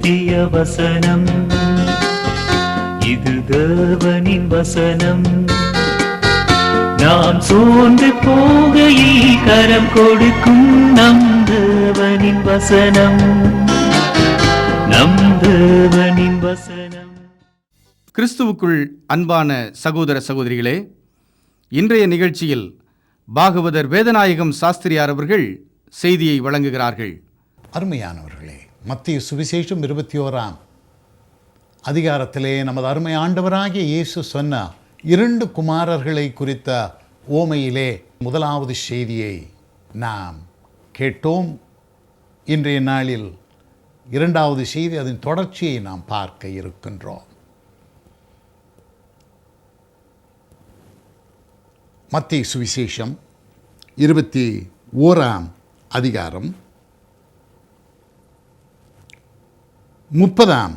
சத்திய வசனம். இது தேவனின் வசனம். நாம் சோர்ந்து போகையில் கரம் கொடுக்கும் நம் தேவனின் வசனம். நம் தேவனின் வசனம். கிறிஸ்துவுக்குள் அன்பான சகோதர சகோதரிகளே இன்றைய நிகழ்ச்சியில் பாகவதர் வேதநாயகம் சாஸ்திரியார் அவர்கள் செய்தியை வழங்குகிறார்கள். அருமையானவர்களே மத்திய சுவிசேஷம் இருபத்தி ஓராம் அதிகாரத்திலே நமது அருமை ஆண்டவராகிய இயேசு சொன்ன இரண்டு குமாரர்களை குறித்த ஓமையிலே முதலாவது செய்தியை நாம் கேட்டோம். இன்றைய நாளில் இரண்டாவது செய்தி அதன் தொடர்ச்சியை நாம் பார்க்க இருக்கின்றோம். மத்திய சுவிசேஷம் இருபத்தி ஓராம் அதிகாரம் முப்பதாம்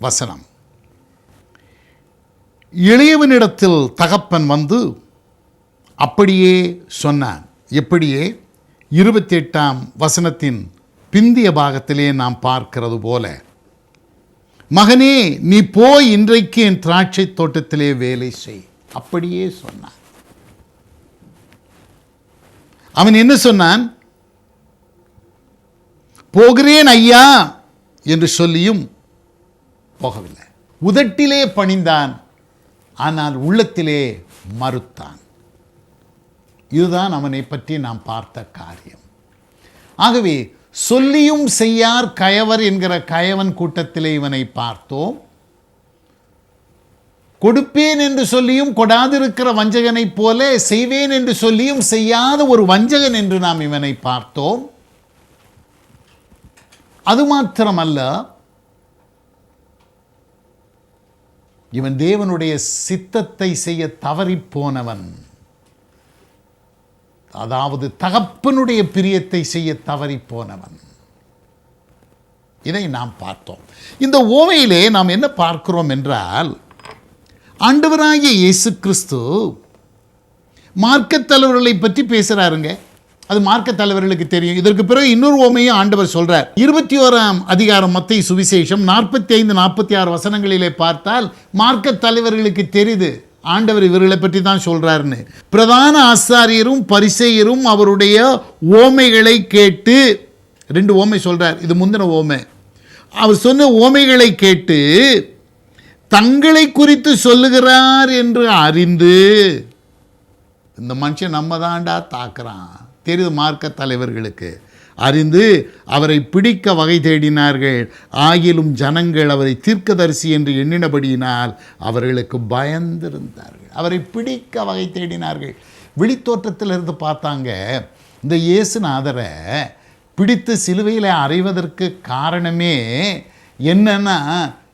வசனம். இளையவனிடத்தில் தகப்பன் வந்து அப்படியே சொன்னான். எப்படியே? இருபத்தி எட்டாம் வசனத்தின் பிந்திய பாகத்திலே நாம் பார்க்கிறது போல. மகனே நீ போய் இன்றைக்கு என் திராட்சை தோட்டத்திலே வேலை செய். அப்படியே சொன்னான். அவன் என்ன சொன்னான்? போகிறேன் ஐயா. என்று சொல்லியும் போகவில்லை. உதட்டிலே பணிந்தான் ஆனால் உள்ளத்திலே மறுத்தான். இதுதான் அவனை பற்றி நாம் பார்த்த காரியம். ஆகவே சொல்லியும் செய்யார் கயவர் என்கிற கயவன் கூட்டத்திலே இவனை பார்த்தோம். கொடுப்பேன் என்று சொல்லியும் கொடாதிருக்கிற வஞ்சகனைப் போல செய்வேன் என்று சொல்லியும் செய்யாத ஒரு வஞ்சகன் என்று நாம் இவனை பார்த்தோம். அது மாத்திரமல்ல இவன் தேவனுடைய சித்தத்தை செய்ய தவறிப் போனவன் அதாவது தகப்பனுடைய பிரியத்தை செய்ய தவறிப் போனவன் இதை நாம் பார்த்தோம். இந்த ஓவையிலே நாம் என்ன பார்க்கிறோம் என்றால் ஆண்டவராகிய இயேசு கிறிஸ்து மார்க்கத் தலைவர்களை பற்றி பேசுகிறாருங்க அது மார்க்கத் தலைவர்களுக்கு தெரியும். இதற்கு பிறகு இன்னொரு ஓமையும் ஆண்டவர் சொல்றார். இருபத்தி ஓராம் அதிகாரம் மத்திய சுவிசேஷம் நாற்பத்தி ஐந்து நாற்பத்தி ஆறு வசனங்களிலே பார்த்தால் மார்க்கத் தலைவர்களுக்கு தெரியுது. ஆண்டவர் இவர்களை பற்றி தான் சொல்றாருன்னு. பிரதான ஆசாரியரும் பரிசெயரும் அவருடைய ஓமைகளை கேட்டு ரெண்டு ஓமை சொல்றார். இது முந்தின ஓமை. அவர் சொன்ன ஓமைகளை கேட்டு தங்களை குறித்து சொல்லுகிறார் என்று அறிந்து இந்த மனுஷன் நம்ம தாண்டா தாக்குறான். தெரிது மார்க்க தலைவர்களுக்கு அறிந்து அவரை பிடிக்க வகை தேடினார்கள். ஆகிலும் ஜனங்கள் அவரை தீர்க்கதரிசி என்று எண்ணினபடியினால் அவர்களுக்கு பயந்திருந்தார்கள். அவரை பிடிக்க வகை தேடினார்கள். விழித்தோற்றத்திலிருந்து பார்த்தாங்க. இந்த இயேசுநாதரை பிடித்து சிலுவையில் அறைவதற்கு காரணமே என்னன்னா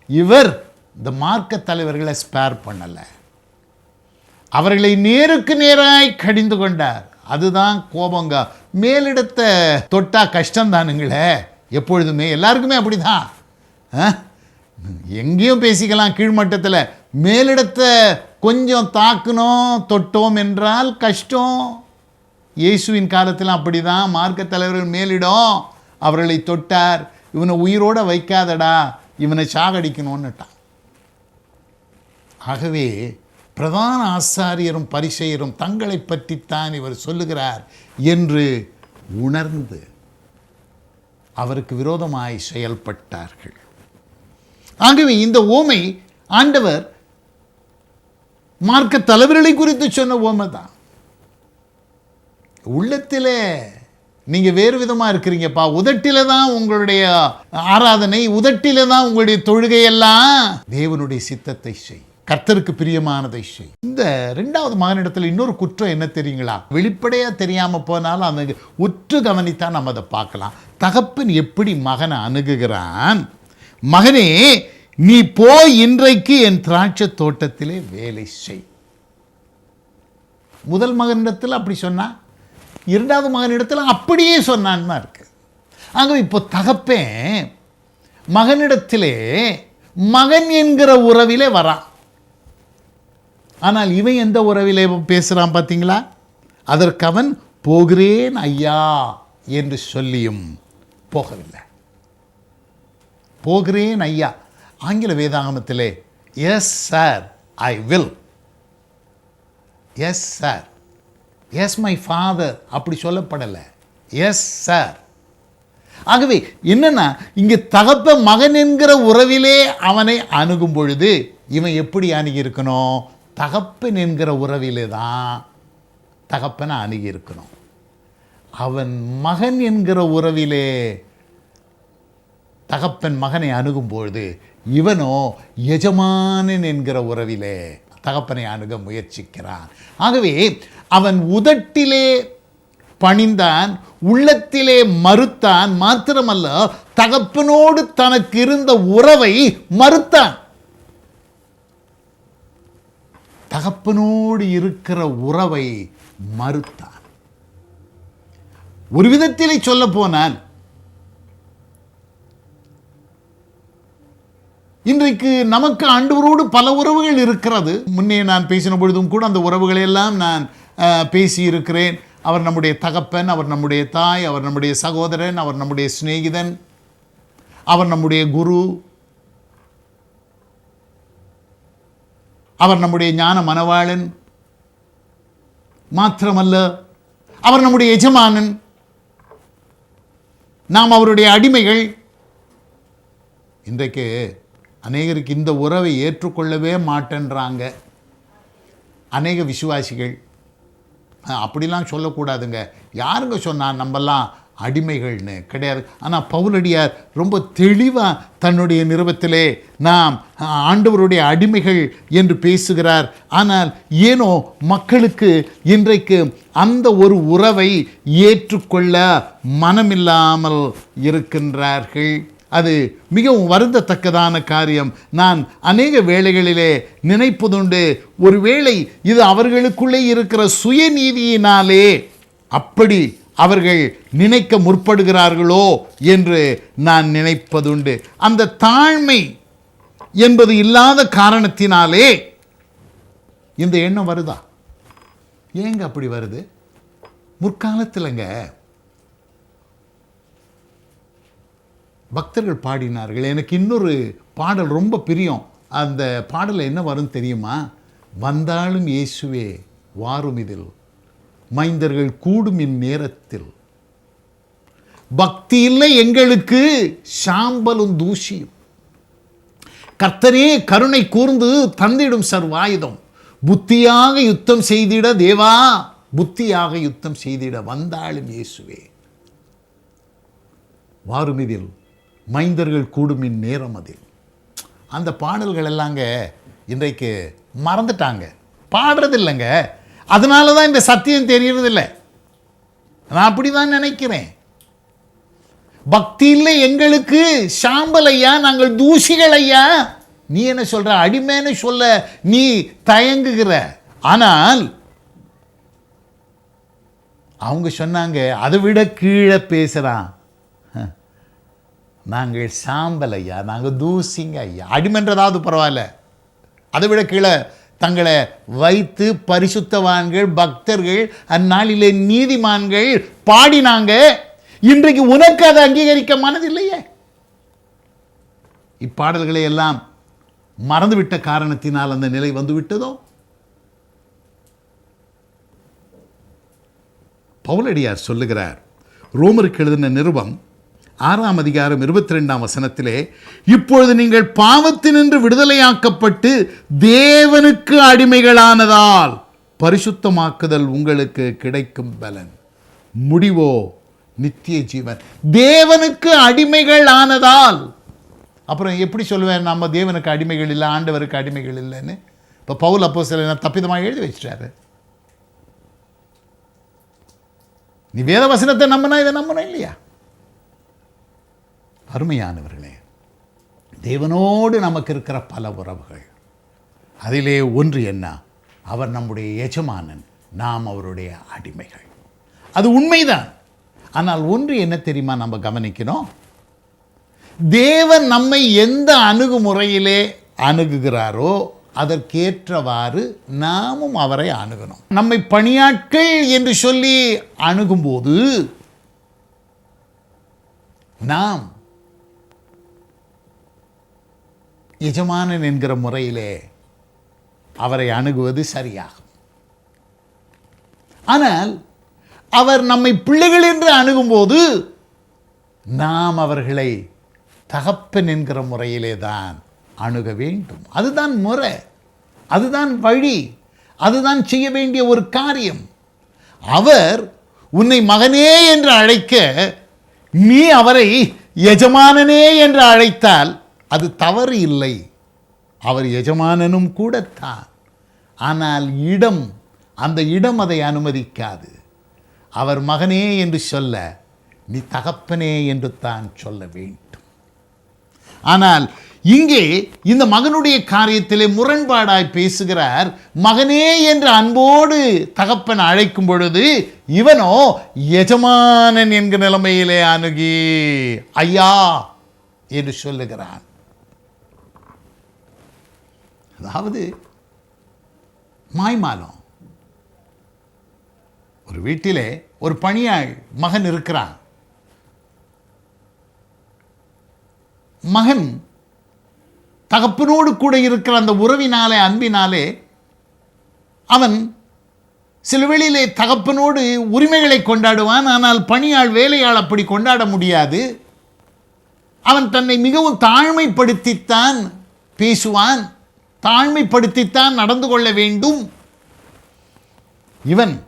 இவர் இந்த மார்க்க தலைவர்களை ஸ்பேர் பண்ணலை. அவர்களை நேருக்கு நேராய் கடிந்து கொண்டார். அதுதான் கோபங்க. மேலிடத்தை தொட்டா கஷ்டம்தானுங்களே. எப்பொழுதுமே எல்லாருக்குமே அப்படிதான். ஆ? எங்கேயும் பேசிக்கலாம் கீழ்மட்டத்தில். மேலிடத்தை கொஞ்சம் தாக்கணும் தொட்டோம் என்றால் கஷ்டம். இயேசுவின் காலத்தில் அப்படிதான். மார்க்க தலைவர்கள் மேலிடம் அவர்களை தொட்டார். இவனை உயிரோடு வைக்காதடா. இவனை சாகடிக்கணும்னுட்டான். ஆகவே பிரதான ஆசாரியரும் பரிசெயரும் தங்களை பற்றித்தான் இவர் சொல்லுகிறார் என்று உணர்ந்து அவருக்கு விரோதமாய் செயல்பட்டார்கள். ஆகவே இந்த ஓமை ஆண்டவர் மார்க்க தலைவர்களை குறித்து சொன்ன ஓமை தான். உள்ளத்திலே நீங்க வேறு விதமா இருக்கிறீங்கப்பா. உதட்டில தான் உங்களுடைய ஆராதனை உதட்டில தான் உங்களுடைய தொழுகையெல்லாம் தேவனுடைய சித்தத்தை செய் கர்த்தருக்கு பிரியமானதை செய். இந்த ரெண்டாவது மகனிடத்தில் இன்னொரு குற்றம் என்ன தெரியுங்களா? வெளிப்படையா தெரியாம போனாலும் அந்த உற்று கவனித்தா நம்ம அதை பார்க்கலாம். தகப்பன் எப்படி மகனை அணுகுகிறான்? மகனே நீ போய் இன்றைக்கு என் திராட்சை தோட்டத்திலே வேலை செய். முதல் மகனிடத்தில் அப்படி சொன்னா இரண்டாவது மகனிடத்தில் அப்படியே சொன்னான்னு தான் இருக்கு. ஆகவே இப்போ தகப்பேன் மகனிடத்திலே மகன் என்கிற உறவிலே வரான். ஆனால் இவன் எந்த உறவிலே பேசுகிறான் பார்த்தீங்களா? அதற்கு அவன் போகிறேன் ஐயா என்று சொல்லியும் போகவில்லை. போகிறேன் ஐயா. ஆங்கில வேதாகமத்திலே yes sir I will yes sir yes my father அப்படி சொல்லப்படலை. எஸ் சார் ஆகவே என்னன்னா இங்கே தகப்ப மகன் என்கிற உறவிலே அவனை அணுகும் பொழுது இவன் எப்படி அணுகி இருக்கணும்? தகப்பன் என்கிற உறவிலே தான் தகப்பனை அணுகி இருக்கணும் அவன் மகன் என்கிற உறவிலே தகப்பன் மகனை அணுகும் பொழுது இவனோ எஜமானன் என்கிற உறவிலே தகப்பனை அணுக முயற்சிக்கிறான். ஆகவே அவன் உதட்டிலே பணிந்தான் உள்ளத்திலே மறுத்தான் மாத்திரமல்ல தகப்பனோடு தனக்கு இருந்த உறவை மறுத்தான். தகப்பனோடு இருக்கிற உறவை மறுத்தான். ஒரு விதத்திலே சொல்ல போனால் இன்றைக்கு நமக்கு ஆண்டவரோடு பல உறவுகள் இருக்கிறது. முன்னே நான் பேசின பொழுதும் கூட அந்த உறவுகளை எல்லாம் நான் பேசியிருக்கிறேன். அவர் நம்முடைய தகப்பன் அவர் நம்முடைய தாய் அவர் நம்முடைய சகோதரன் அவர் நம்முடைய சிநேகிதன் அவர் நம்முடைய குரு அவர் நம்முடைய ஞான மனவாளன் மாத்திரமல்ல அவர் நம்முடைய எஜமானன். நாம் அவருடைய அடிமைகள். இன்றைக்கு அநேகருக்கு இந்த உறவை ஏற்றுக்கொள்ளவே மாட்டேன்றாங்க. அநேக விசுவாசிகள். அப்படிலாம் சொல்லக்கூடாதுங்க. யாருங்க சொன்னால் நம்மலாம் அடிமைகள்னு கிடையாது. ஆனால் பவுலடியார் ரொம்ப தெளிவாக தன்னுடைய நிறுவத்திலே நாம் ஆண்டவருடைய அடிமைகள் என்று பேசுகிறார். ஆனால் ஏனோ மக்களுக்கு இன்றைக்கு அந்த ஒரு உறவை ஏற்றுக்கொள்ள மனமில்லாமல் இருக்கின்றார்கள். அது மிகவும் வருந்தத்தக்கதான காரியம். நான் அநேக வேளைகளிலே நினைப்பதுண்டு ஒருவேளை இது அவர்களுக்குள்ளே இருக்கிற சுயநீதியினாலே அப்படி அவர்கள் நினைக்க முற்படுகிறார்களோ என்று நான் நினைப்பதுண்டு. அந்த தாழ்மை என்பது இல்லாத காரணத்தினாலே இந்த எண்ணம் வருதா? ஏங்க அப்படி வருது? முற்காலத்தில்ங்க பக்தர்கள் பாடினார்கள். எனக்கு இன்னொரு பாடல் ரொம்ப பிரியம். அந்த பாடல் என்ன வரும் தெரியுமா? வந்தாலும் இயேசுவே வாரும் இதில். மைந்தர்கள் கூடும் இந்நேரத்தில் பக்தி இல்லை எங்களுக்கு சாம்பலும் தூசியும் கர்த்தரே கருணை கூர்ந்து தந்திடும் சர்வாயுதம். புத்தியாக யுத்தம் செய்திட தேவா புத்தியாக யுத்தம் செய்திட வந்தாலும் இயேசுவே. வாருமிதில் மைந்தர்கள் கூடும் இந்நேரம் அதில். அந்த பாடல்கள் எல்லாங்க இன்றைக்கு மறந்துட்டாங்க. பாடுறது இல்லைங்க அதனால தான் இந்த சத்தியம் தெரியறதில்ல நான் அப்படி தான் நினைக்கிறேன். பக்தி இல்லை எங்களுக்கு சாம்பல் ஐயா நாங்கள் தூசிகள் ஐயா. நீ என்ன சொல்ற? அடிமைன்னு சொல்ல நீ தயங்குகிற. ஆனால் அவங்க சொன்னாங்க அதை விட கீழே பேசுகிறான் நாங்கள் சாம்பல் ஐயா நாங்கள் தூசிங்க ஐயா. அடிமன்றதாவது பரவாயில்ல. அதை விட கீழே தங்களை வைத்து பரிசுத்தவான்கள் பக்தர்கள் அந்நாளிலே நீதிமான்கள் பாடினாங்க. இன்றைக்கு உனக்கு அதை அங்கீகரிக்க மனதில்லையே இப்பாடல்களை எல்லாம் மறந்துவிட்ட காரணத்தினால் அந்த நிலை வந்து விட்டதோ பவுலடியார் சொல்லுகிறார் ரோமருக்கு எழுதின நிருபம் ஆறாம் அதிகாரம் இருபத்தி ரெண்டாம் வசனத்திலே இப்பொழுது நீங்கள் பாவத்தினின்று விடுதலையாக்கப்பட்டு தேவனுக்கு அடிமைகளானதால் பரிசுத்தமாக்குதல் உங்களுக்கு கிடைக்கும் பலன். முடிவோ? நித்திய ஜீவன். தேவனுக்கு அடிமைகள் ஆனதால் அப்புறம் எப்படி சொல்லுவேன் நம்ம தேவனுக்கு அடிமைகள் இல்லை ஆண்டவருக்கு அடிமைகள் இல்லைன்னு? இப்போ பவுல் அப்போ சில தப்பிதமாக எழுதி வச்சிட்டாரு. நீ வேத வசனத்தை நம்பினா இதை நம்பணும் இல்லையா? அருமையானவர்களே தேவனோடு நமக்கு இருக்கிற பல உறவுகள் அதிலே ஒன்று என்ன? அவர் நம்முடைய எஜமானன் நாம் அவருடைய அடிமைகள். அது உண்மைதான். ஆனால் ஒன்று என்ன தெரியுமா நம்ம கவனிக்கணும் தேவன் நம்மை எந்த அணுகுமுறையிலே அணுகுகிறாரோ அதற்கேற்றவாறு நாமும் அவரை அணுகணும். நம்மை பணியாட்கள் என்று சொல்லி அணுகும்போது நாம் எஜமானன் என்கிற முறையிலே அவரை அணுகுவது சரியாகும். ஆனால் அவர் நம்மை பிள்ளைகள் என்று அணுகும்போது நாம் அவர்களை தகப்பன் என்கிற முறையிலே தான் அணுக வேண்டும். அதுதான் முறை. அதுதான் வழி. அதுதான் செய்ய வேண்டிய ஒரு காரியம். அவர் உன்னை மகனே என்று அழைக்க நீ அவரை எஜமானனே என்று அழைத்தால் அது தவறு இல்லை. அவர் எஜமானனும் கூடத்தான். ஆனால் இடம் அந்த இடம் அதை அனுமதிக்காது. அவர் மகனே என்று சொல்ல நீ தகப்பனே என்று தான் சொல்ல வேண்டும். ஆனால் இங்கே இந்த மகனுடைய காரியத்திலே முரண்பாடாய் பேசுகிறார். மகனே என்று அன்போடு தகப்பன் அழைக்கும் பொழுது இவனோ எஜமானன் என்கிற நிலைமையிலே அணுகி ஐயா என்று சொல்லுகிறான். அதாவது மாய்மாலம். ஒரு வீட்டிலே ஒரு பணியாள் மகன் இருக்கிறான். மகன் தகப்பனோடு கூட இருக்கிற அந்த உறவினாலே அன்பினாலே அவன் சில வேளையிலே தகப்பனோடு உரிமைகளை கொண்டாடுவான். ஆனால் பணியாள் வேலையாள் அப்படி கொண்டாட முடியாது. அவன் தன்னை மிகவும் தாழ்மைப்படுத்தித்தான் பேசுவான். தாழ்மைப்படுத்தித்தான் நடந்து கொள்ள வேண்டும். இவன்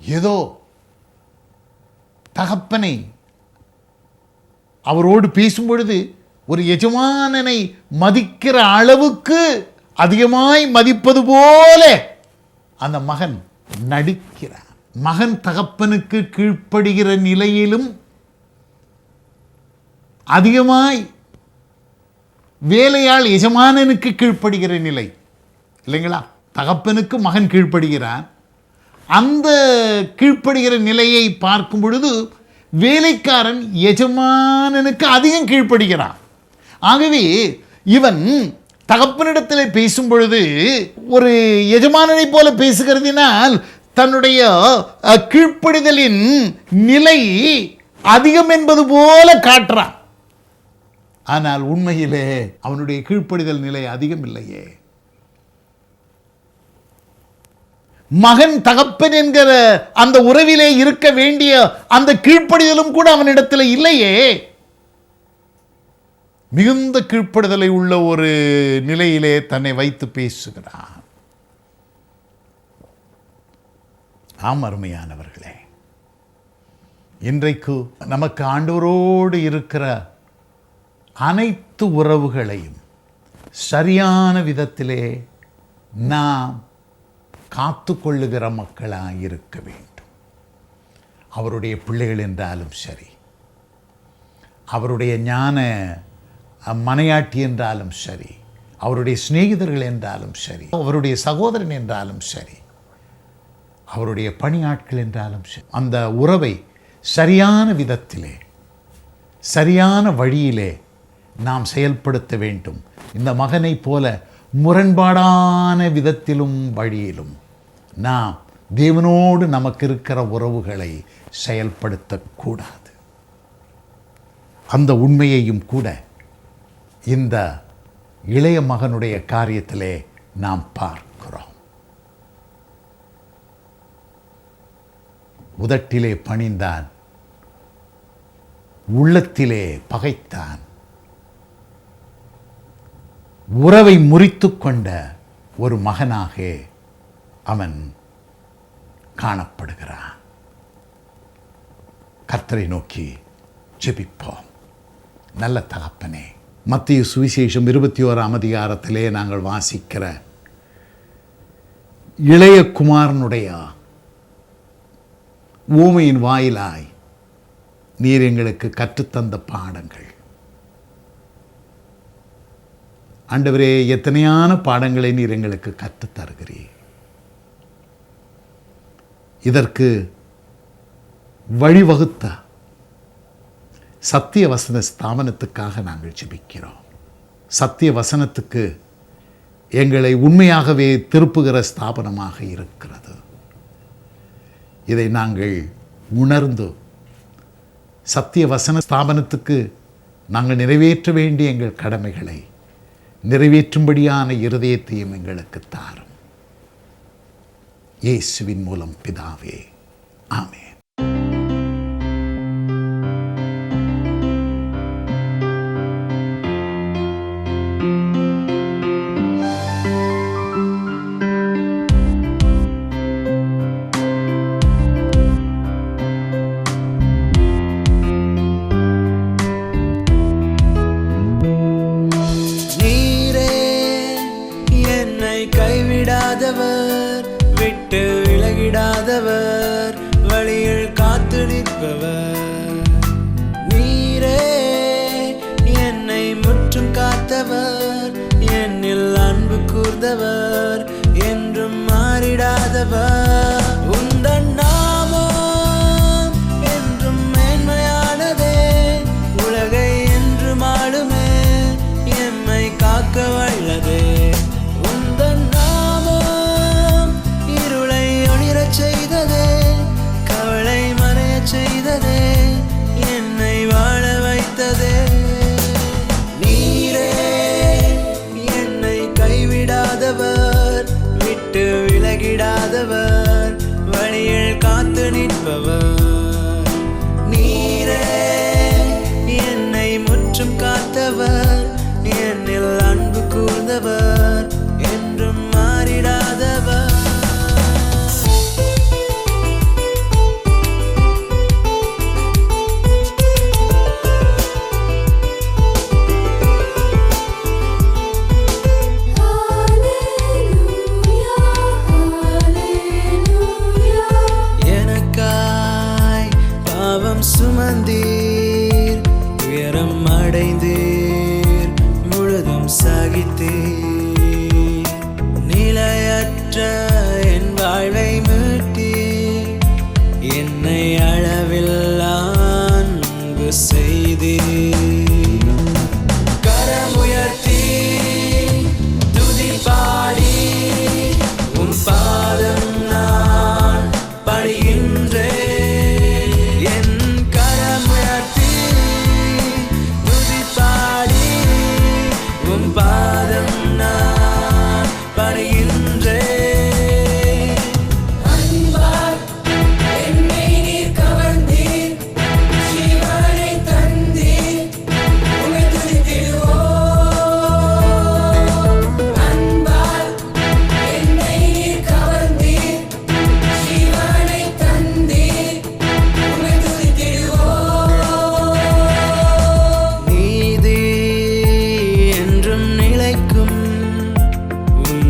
ஏதோ தகப்பனை அவரோடு பேசும் பொழுது ஒரு எஜமானனை மதிக்கிற அளவுக்கு அதிகமாய் மதிப்பது போல அந்த மகன் நடிக்கிறான். மகன் தகப்பனுக்கு கீழ்ப்படுகிற நிலையிலும் அதிகமாய் வேலையாள் எஜமானனுக்கு கீழ்ப்படுகிற நிலை. இல்லைங்களா? தகப்பனுக்கு மகன் கீழ்ப்படுகிறான். அந்த கீழ்ப்படுகிற நிலையை பார்க்கும் பொழுது வேலைக்காரன் எஜமானனுக்கு அதிகம் கீழ்ப்படுகிறான். ஆகவே இவன் தகப்பனிடத்தில் பேசும் பொழுது ஒரு எஜமானனை போல பேசுகிறதினால் தன்னுடைய கீழ்ப்படிதலின் நிலை அதிகம் என்பது போல காட்டுறான். ஆனால் உண்மையிலே அவனுடைய கீழ்ப்படிதல் நிலை அதிகம் இல்லையே மகன் தகப்பன் என்கிற அந்த உறவிலே இருக்க வேண்டிய அந்த கீழ்ப்படிதலும் கூட அவனிடத்தில் இல்லையே. மிகுந்த கீழ்ப்படுதலை உள்ள ஒரு நிலையிலே தன்னை வைத்து பேசுகிறான். ஆம் அருமையானவர்களே. இன்றைக்கு நமக்கு ஆண்டவரோடு இருக்கிற அனைத்து உறவுகளையும் சரியான விதத்திலே நாம் காத்து கொள்ளுகிற மக்களாக இருக்க வேண்டும். அவருடைய பிள்ளைகள் என்றாலும் சரி அவருடைய ஞான மனையாட்டி என்றாலும் சரி அவருடைய சிநேகிதர்கள் என்றாலும் சரி அவருடைய சகோதரன் என்றாலும் சரி அவருடைய பணியாட்கள் என்றாலும் சரி அந்த உறவை சரியான விதத்திலே சரியான வழியிலே நாம் செயல்படுத்த வேண்டும். இந்த மகனைப் போல முரண்பாடான விதத்திலும் வழியிலும் நாம் தேவனோடு நமக்கு இருக்கிற உறவுகளை செயல்படுத்தக்கூடாது. அந்த உண்மையையும் கூட இந்த இளைய மகனுடைய காரியத்திலே நாம் பார்க்கிறோம். உதட்டிலே பணிந்தான் உள்ளத்திலே பகைத்தான் உறவை முறித்து கொண்ட ஒரு மகனாக அவன் காணப்படுகிறான். கர்த்தரை நோக்கி ஜெபிப்போம். நல்ல தகப்பனே மத்திய சுவிசேஷம் இருபத்தி ஓராம் அதிகாரத்திலே நாங்கள் வாசிக்கிற இளைய குமாரனுடைய ஊமையின் வாயிலாய் நீர் எங்களுக்கு கற்றுத்தந்த பாடங்கள். ஆண்டவரே எத்தனையான பாடங்களை நீர் எங்களுக்கு கற்று தருகிறீர் இதற்கு வழிவகுத்த சத்திய வசன ஸ்தாபனத்துக்காக நாங்கள் ஜெபிக்கிறோம். சத்திய வசனத்துக்கு எங்களை உண்மையாகவே திருப்புகிற ஸ்தாபனமாக இருக்கிறது. இதை நாங்கள் உணர்ந்து சத்திய வசன ஸ்தாபனத்துக்கு நாங்கள் நிறைவேற்ற வேண்டிய எங்கள் கடமைகளை நிறைவேற்றும்படியான இருதயத்தையும் எங்களுக்கு தாரும். இயேசுவின் மூலம் பிதாவே ஆமே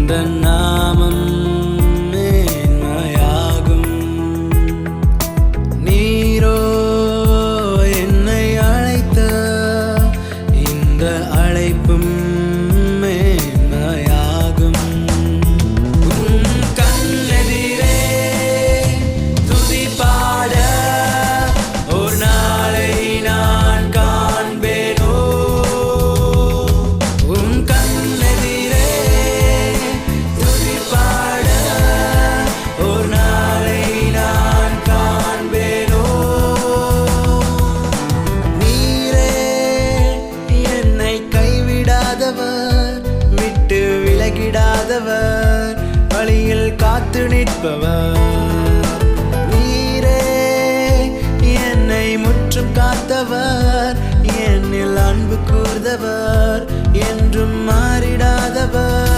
的那 கருணிப்பவர் என்னை முற்றும் காத்தவர். என்னில் அன்பு கூர்ந்தவர். என்றும் மாறிடாதவர்.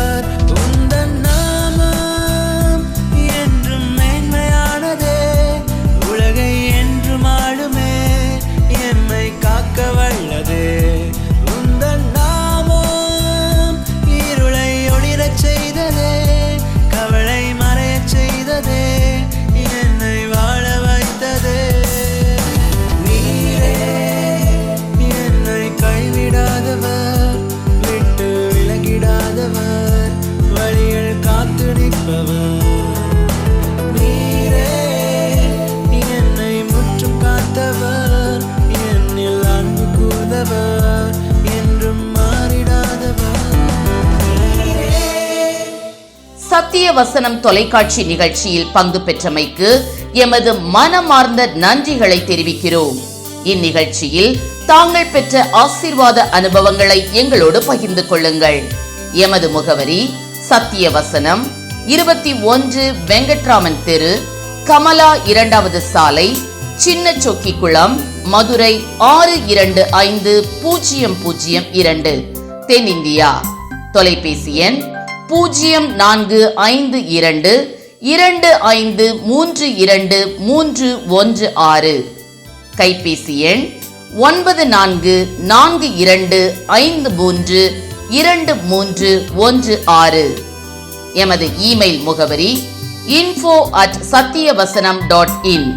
வசனம் தொலைக்காட்சி நிகழ்ச்சியில் பங்கு பெற்றமைக்கு எமது மனமார்ந்த நன்றிகளை தெரிவிக்கிறோம். இந்நிகழ்ச்சியில் தாங்கள் பெற்ற ஆசீர்வாத அனுபவங்களை எங்களோடு பகிர்ந்து கொள்ளுங்கள். எமது முகவரி சத்திய வசனம் இருபத்தி ஒன்று வெங்கட்ராமன் தெரு கமலா இரண்டாவது சாலை சின்ன சொக்கி குளம் மதுரை ஆறு இரண்டு ஐந்து பூஜ்ஜியம் பூஜ்ஜியம் இரண்டு தென்னிந்தியா. தொலைபேசி எண் பூஜ்ஜியம் நான்கு ஐந்து இரண்டு இரண்டு ஐந்து மூன்று இரண்டு மூன்று ஒன்று ஆறு. கைபேசி எண் ஒன்பது நான்கு நான்கு இரண்டு ஐந்து மூன்று இரண்டு மூன்று ஒன்று ஆறு. எமது இமெயில் முகவரி info at Sathiyavasanam dot in